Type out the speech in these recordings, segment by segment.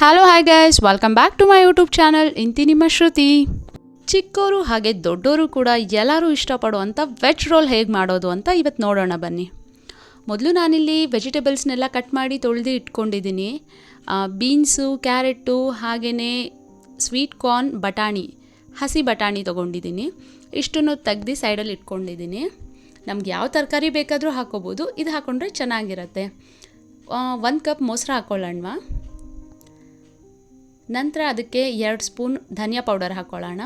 Hello hi guys welcome back to my YouTube channel ಇಂತಿ ನಿಮ್ಮ ಶ್ರುತಿ ಚಿಕ್ಕೋರು ಹಾಗೆ ದೊಡ್ಡವರು ಕೂಡ ಎಲ್ಲರೂ ಇಷ್ಟಪಡುವಂಥ ವೆಜ್ ರೋಲ್ ಹೇಗೆ ಮಾಡೋದು ಅಂತ ಇವತ್ತು ನೋಡೋಣ ಬನ್ನಿ. ಮೊದಲು ನಾನಿಲ್ಲಿ ವೆಜಿಟೇಬಲ್ಸ್ನೆಲ್ಲ ಕಟ್ ಮಾಡಿ ತೊಳೆದು ಇಟ್ಕೊಂಡಿದ್ದೀನಿ. ಬೀನ್ಸು ಕ್ಯಾರೆಟು ಹಾಗೆಯೇ ಸ್ವೀಟ್ ಕಾರ್ನ್ ಬಟಾಣಿ, ಹಸಿ ಬಟಾಣಿ ತೊಗೊಂಡಿದ್ದೀನಿ. ಇಷ್ಟನ್ನು ತೆಗ್ದು ಸೈಡಲ್ಲಿ ಇಟ್ಕೊಂಡಿದ್ದೀನಿ. ನಮ್ಗೆ ಯಾವ ತರಕಾರಿ ಬೇಕಾದರೂ ಹಾಕೋಬೋದು ಇದು ಹಾಕ್ಕೊಂಡ್ರೆ ಚೆನ್ನಾಗಿರುತ್ತೆ. ಒಂದು ಕಪ್ ಮೊಸರು ಹಾಕ್ಕೊಳ್ಳೋಣವಾ ನಂತರ ಅದಕ್ಕೆ ಎರಡು ಸ್ಪೂನ್ ಧನಿಯಾ ಪೌಡರ್ ಹಾಕ್ಕೊಳ್ಳೋಣ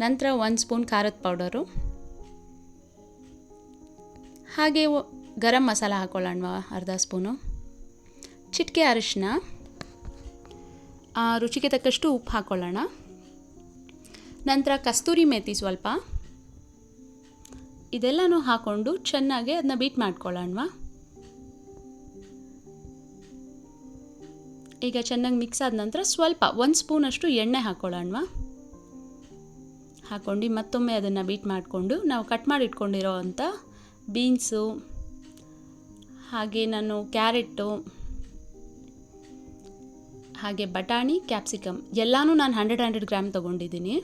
ನಂತರ ಒಂದು ಸ್ಪೂನ್ ಖಾರದ ಪೌಡರು. ಹಾಗೆ ಗರಂ ಮಸಾಲ ಹಾಕ್ಕೊಳ್ಳೋಣ ಅರ್ಧ ಸ್ಪೂನು. ಚಿಟಿಕೆ ಅರಿಶಿನ ರುಚಿಗೆ ತಕ್ಕಷ್ಟು ಉಪ್ಪು ಹಾಕ್ಕೊಳ್ಳೋಣ ನಂತರ ಕಸ್ತೂರಿ ಮೇಥಿ ಸ್ವಲ್ಪ. ಇದೆಲ್ಲನೂ ಹಾಕ್ಕೊಂಡು ಚೆನ್ನಾಗಿ ಅದನ್ನ ಬೀಟ್ ಮಾಡ್ಕೊಳ್ಳೋಣವಾ ಈಗ ಚೆನ್ನಾಗಿ ಮಿಕ್ಸ್ ಆದ ನಂತರ ಸ್ವಲ್ಪ, ಒಂದು ಸ್ಪೂನಷ್ಟು ಎಣ್ಣೆ ಹಾಕ್ಕೊಳ್ಳೋಣ ಹಾಕ್ಕೊಂಡು ಮತ್ತೊಮ್ಮೆ ಅದನ್ನು ಬೀಟ್ ಮಾಡಿಕೊಂಡು, ನಾವು ಕಟ್ ಮಾಡಿ ಇಟ್ಕೊಂಡಿರೋ ಅಂಥ ಬೀನ್ಸು ಹಾಗೆ ನಾನು ಕ್ಯಾರೆಟ್ಟು, ಹಾಗೆ ಬಟಾಣಿ ಕ್ಯಾಪ್ಸಿಕಮ್ ಎಲ್ಲನೂ ನಾನು ಹಂಡ್ರೆಡ್ ಹಂಡ್ರೆಡ್ ಗ್ರಾಮ್ ತೊಗೊಂಡಿದ್ದೀನಿ.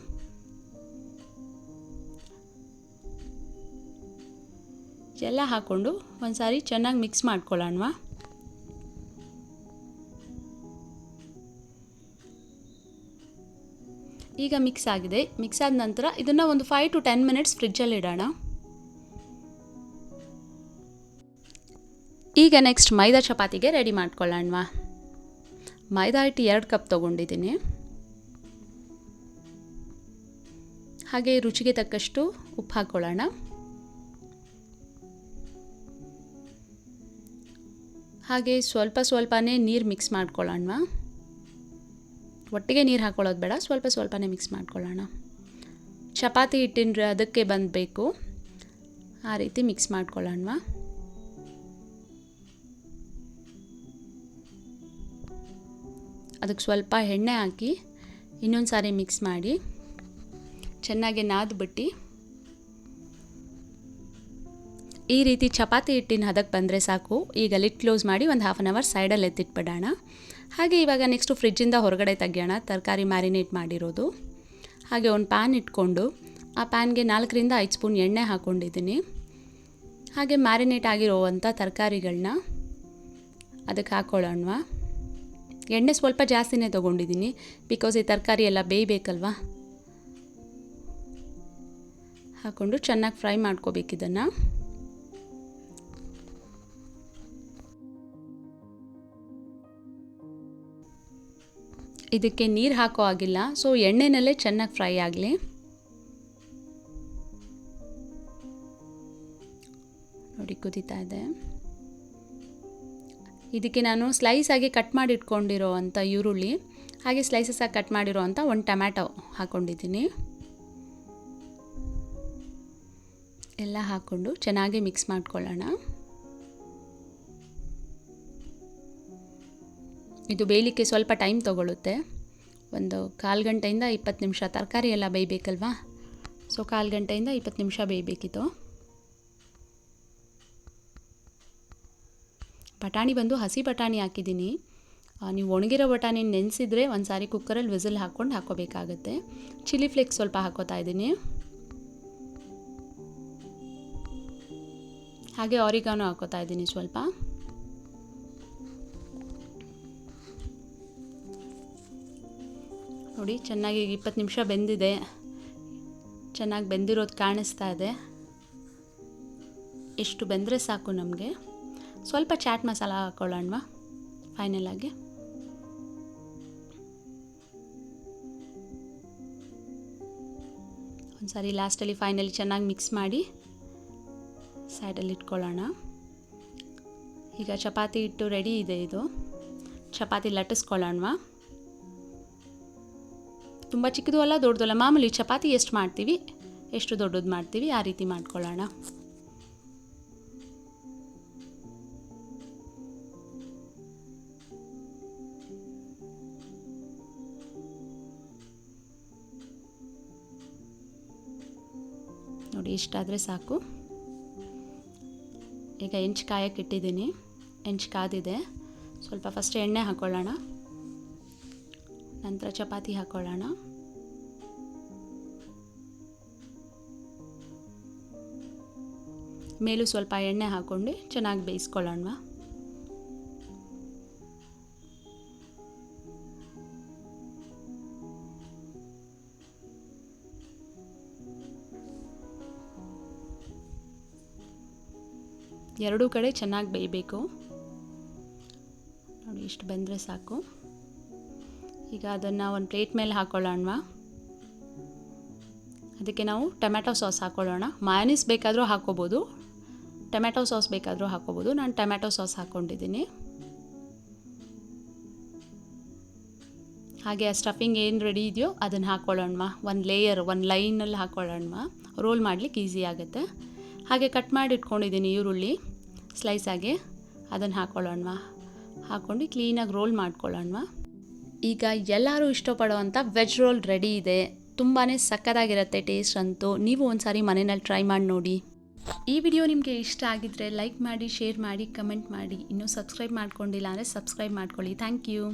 ಎಲ್ಲ ಹಾಕ್ಕೊಂಡು ಒಂದು ಸಾರಿ ಚೆನ್ನಾಗಿ ಮಿಕ್ಸ್ ಮಾಡ್ಕೊಳ್ಳೋಣವಾ? ಈಗ ಮಿಕ್ಸ್ ಆಗಿದೆ. ಮಿಕ್ಸ್ ಆದ ನಂತರ ಇದನ್ನು ಒಂದು ಫೈವ್ ಟು ಟೆನ್ ಮಿನಿಟ್ಸ್ ಫ್ರಿಜ್ಜಲ್ಲಿ ಇಡೋಣ. ಈಗ ನೆಕ್ಸ್ಟ್ ಮೈದಾ ಚಪಾತಿಗೆ ರೆಡಿ ಮಾಡ್ಕೊಳ್ಳೋಣವಾ. ಮೈದಾ ಹಿಟ್ಟು ಎರಡು ಕಪ್ ತೊಗೊಂಡಿದ್ದೀನಿ. ಹಾಗೆ ರುಚಿಗೆ ತಕ್ಕಷ್ಟು ಉಪ್ಪು ಹಾಕ್ಕೊಳ್ಳೋಣ ಹಾಗೆ ಸ್ವಲ್ಪ ಸ್ವಲ್ಪನೇ ನೀರು ಮಿಕ್ಸ್ ಮಾಡ್ಕೊಳ್ಳೋಣವಾ. ಒಟ್ಟಿಗೆ ನೀರು ಹಾಕ್ಕೊಳ್ಳೋದು ಬೇಡ. ಸ್ವಲ್ಪ ಸ್ವಲ್ಪನೇ ಮಿಕ್ಸ್ ಮಾಡ್ಕೊಳ್ಳೋಣ. ಚಪಾತಿ ಹಿಟ್ಟಿನ ಅದಕ್ಕೆ ಬಂದಬೇಕು. ಆ ರೀತಿ ಮಿಕ್ಸ್ ಮಾಡ್ಕೊಳ್ಳೋಣ ಅದಕ್ಕೆ ಸ್ವಲ್ಪ ಎಣ್ಣೆ ಹಾಕಿ ಇನ್ನೊಂದು ಸಾರಿ ಮಿಕ್ಸ್ ಮಾಡಿ. ಚೆನ್ನಾಗಿ ನಾದ್ಬಿಟ್ಟು. ಈ ರೀತಿ ಚಪಾತಿ ಹಿಟ್ಟಿನ ಹದಕ್ಕೆ ಬಂದರೆ ಸಾಕು. ಈಗ ಲಿಟ್ ಕ್ಲೋಸ್ ಮಾಡಿ ಒಂದು ಹಾಫ್ ಆನ್ ಅವರ್ ಸೈಡಲ್ಲಿ ಎತ್ತಿಟ್ಬಿಡೋಣ. ಹಾಗೆ ಇವಾಗ ನೆಕ್ಸ್ಟು ಫ್ರಿಜ್ಜಿಂದ ಹೊರಗಡೆ ತೆಗಿಯೋಣ. ತರಕಾರಿ ಮ್ಯಾರಿನೇಟ್ ಮಾಡಿರೋದು. ಹಾಗೆ ಒಂದು ಪ್ಯಾನ್ ಇಟ್ಕೊಂಡು, ಆ ಪ್ಯಾನ್ಗೆ ನಾಲ್ಕರಿಂದ ಐದು ಸ್ಪೂನ್ ಎಣ್ಣೆ ಹಾಕ್ಕೊಂಡಿದ್ದೀನಿ ಹಾಗೆ ಮ್ಯಾರಿನೇಟ್ ಆಗಿರೋವಂಥ ತರಕಾರಿಗಳನ್ನ ಅದಕ್ಕೆ ಹಾಕ್ಕೊಳ್ಳೋಣ ಎಣ್ಣೆ ಸ್ವಲ್ಪ ಜಾಸ್ತಿನೇ ತೊಗೊಂಡಿದ್ದೀನಿ. ಬಿಕಾಸ್ ಈ ತರಕಾರಿ ಎಲ್ಲ ಬೇಯಬೇಕಲ್ವಾ? ಹಾಕ್ಕೊಂಡು ಚೆನ್ನಾಗಿ ಫ್ರೈ ಮಾಡ್ಕೋಬೇಕು ಇದಕ್ಕೆ ನೀರು ಹಾಕೋ ಆಗಿಲ್ಲ ಸೊ ಎಣ್ಣೆನಲ್ಲೇ ಚೆನ್ನಾಗಿ ಫ್ರೈ ಆಗಲಿ. ನೋಡಿ, ಕುದೀತಾ ಇದೆ. ಇದಕ್ಕೆ ನಾನು ಸ್ಲೈಸ್ ಆಗಿ ಕಟ್ ಮಾಡಿ ಇಟ್ಕೊಂಡಿರೋ ಅಂಥ ಈರುಳ್ಳಿ, ಹಾಗೆ ಸ್ಲೈಸಸ್ ಆಗಿ ಕಟ್ ಮಾಡಿರೋ ಅಂಥ ಒಂದು ಟೊಮ್ಯಾಟೊ ಹಾಕ್ಕೊಂಡಿದ್ದೀನಿ ಎಲ್ಲ ಹಾಕ್ಕೊಂಡು ಚೆನ್ನಾಗಿ ಮಿಕ್ಸ್ ಮಾಡ್ಕೊಳ್ಳೋಣ. ಇದು ಬೇಯಲಿಕ್ಕೆ ಸ್ವಲ್ಪ ಟೈಮ್ ತೊಗೊಳುತ್ತೆ. ಒಂದು ಕಾಲು ಗಂಟೆಯಿಂದ ಇಪ್ಪತ್ತು ನಿಮಿಷ ತರಕಾರಿ ಎಲ್ಲ ಬೇಯಬೇಕಲ್ವಾ? ಸೊ, ಕಾಲು ಗಂಟೆಯಿಂದ ಇಪ್ಪತ್ತು ನಿಮಿಷ ಬೇಯಬೇಕಿತ್ತು ಬಟಾಣಿ ಬಂದು ಹಸಿ ಬಟಾಣಿ ಹಾಕಿದ್ದೀನಿ. ನೀವು ಒಣಗಿರೋ ಬಟಾಣಿ ನೆನೆಸಿದ್ರೆ ಒಂದು ಸಾರಿ ಕುಕ್ಕರಲ್ಲಿ ವಿಸಿಲ್ ಹಾಕ್ಕೊಂಡು ಹಾಕೋಬೇಕಾಗುತ್ತೆ. ಚಿಲ್ಲಿ ಫ್ಲೇಕ್ಸ್ ಸ್ವಲ್ಪ ಹಾಕೋತಾ ಇದ್ದೀನಿ. ಹಾಗೆ ಆರಿಗಾನು ಹಾಕೋತಾ ಇದ್ದೀನಿ ಸ್ವಲ್ಪ. ನೋಡಿ, ಚೆನ್ನಾಗಿ ಇಪ್ಪತ್ತು ನಿಮಿಷ ಬೆಂದಿದೆ. ಚೆನ್ನಾಗಿ ಬೆಂದಿರೋದು ಕಾಣಿಸ್ತಾ ಇದೆ. ಎಷ್ಟು ಬೆಂದರೆ ಸಾಕು ನಮಗೆ. ಸ್ವಲ್ಪ ಚಾಟ್ ಮಸಾಲ ಹಾಕ್ಕೊಳ್ಳೋಣವಾ ಫೈನಲ್ ಆಗಿ. ಒಂದು ಸಾರಿ ಲಾಸ್ಟಲ್ಲಿ ಫೈನಲಿ ಚೆನ್ನಾಗಿ ಮಿಕ್ಸ್ ಮಾಡಿ ಸೈಡಲ್ಲಿ ಇಟ್ಕೊಳ್ಳೋಣ. ಈಗ ಚಪಾತಿ ಹಿಟ್ಟು ರೆಡಿ ಇದೆ ಇದು. ಚಪಾತಿ ಲಟ್ಟಿಸ್ಕೊಳ್ಳೋಣವಾ. ತುಂಬ ಚಿಕ್ಕದು ಅಲ್ಲ ದೊಡ್ಡದು ಅಲ್ಲ ಮಾಮೂಲಿ ಚಪಾತಿ ಎಷ್ಟು ಮಾಡ್ತೀವಿ? ಎಷ್ಟು ದೊಡ್ಡದು ಮಾಡ್ತೀವಿ? ಆ ರೀತಿ ಮಾಡ್ಕೊಳ್ಳೋಣ. ನೋಡಿ ಇಷ್ಟಾದರೆ ಸಾಕು. ಈಗ ಹೆಂಚು ಕಾಯಕ್ಕೆ ಇಟ್ಟಿದ್ದೀನಿ. ಹೆಂಚು ಕಾದಿದೆ. ಸ್ವಲ್ಪ ಫಸ್ಟ್ ಎಣ್ಣೆ ಹಾಕ್ಕೊಳ್ಳೋಣ ನಂತರ ಚಪಾತಿ ಹಾಕ್ಕೊಳ್ಳೋಣ ಮೇಲೂ ಸ್ವಲ್ಪ ಎಣ್ಣೆ ಹಾಕ್ಕೊಂಡು ಚೆನ್ನಾಗಿ ಬೇಯಿಸ್ಕೊಳ್ಳೋಣ ಎರಡೂ ಕಡೆ ಚೆನ್ನಾಗಿ ಬೇಯಬೇಕು. ನೋಡಿ, ಇಷ್ಟು ಬಂದರೆ ಸಾಕು. ಈಗ ಅದನ್ನು ಒಂದು ಪ್ಲೇಟ್ ಮೇಲೆ ಹಾಕ್ಕೊಳ್ಳೋಣವಾ ಅದಕ್ಕೆ ನಾವು ಟೊಮೆಟೊ ಸಾಸ್ ಹಾಕ್ಕೊಳ್ಳೋಣ ಮಾಯನೀಸ್ ಬೇಕಾದರೂ ಹಾಕ್ಕೋಬೋದು. ಟೊಮೆಟೊ ಸಾಸ್ ಬೇಕಾದರೂ ಹಾಕ್ಕೋಬೋದು. ನಾನು ಟೊಮೆಟೊ ಸಾಸ್ ಹಾಕ್ಕೊಂಡಿದ್ದೀನಿ ಹಾಗೆ ಆ ಸ್ಟಫಿಂಗ್ ಏನು ರೆಡಿ ಇದೆಯೋ ಅದನ್ನು ಹಾಕ್ಕೊಳ್ಳೋಣ ಒಂದು ಲೇಯರ್ ಒಂದು ಲೈನಲ್ಲಿ ಹಾಕ್ಕೊಳ್ಳೋಣ ರೋಲ್ ಮಾಡಲಿಕ್ಕೆ ಈಸಿ ಆಗುತ್ತೆ. ಹಾಗೆ ಕಟ್ ಮಾಡಿ ಇಟ್ಕೊಂಡಿದ್ದೀನಿ ಈರುಳ್ಳಿ. ಸ್ಲೈಸಾಗಿ ಅದನ್ನು ಹಾಕ್ಕೊಳ್ಳೋಣ ಹಾಕ್ಕೊಂಡು ಕ್ಲೀನಾಗಿ ರೋಲ್ ಮಾಡ್ಕೊಳ್ಳೋಣವಾ. ಈಗ ಎಲ್ಲರೂ ಇಷ್ಟಪಡೋವಂಥ ವೆಜ್ ರೋಲ್ ರೆಡಿ ಇದೆ. ತುಂಬಾ ಸಕ್ಕತ್ತಾಗಿರುತ್ತೆ ಟೇಸ್ಟ್ ಅಂತೂ. ನೀವು ಒಂದ್ಸಾರಿ ಮನೆಯಲ್ಲಿ ಟ್ರೈ ಮಾಡಿ ನೋಡಿ. ಈ ವಿಡಿಯೋ ನಿಮಗೆ ಇಷ್ಟ ಆಗಿದ್ದರೆ ಲೈಕ್ ಮಾಡಿ, ಶೇರ್ ಮಾಡಿ, ಕಮೆಂಟ್ ಮಾಡಿ. ಇನ್ನೂ ಸಬ್ಸ್ಕ್ರೈಬ್ ಮಾಡ್ಕೊಂಡಿಲ್ಲ ಅಂದರೆ ಸಬ್ಸ್ಕ್ರೈಬ್ ಮಾಡ್ಕೊಳ್ಳಿ. Thank you.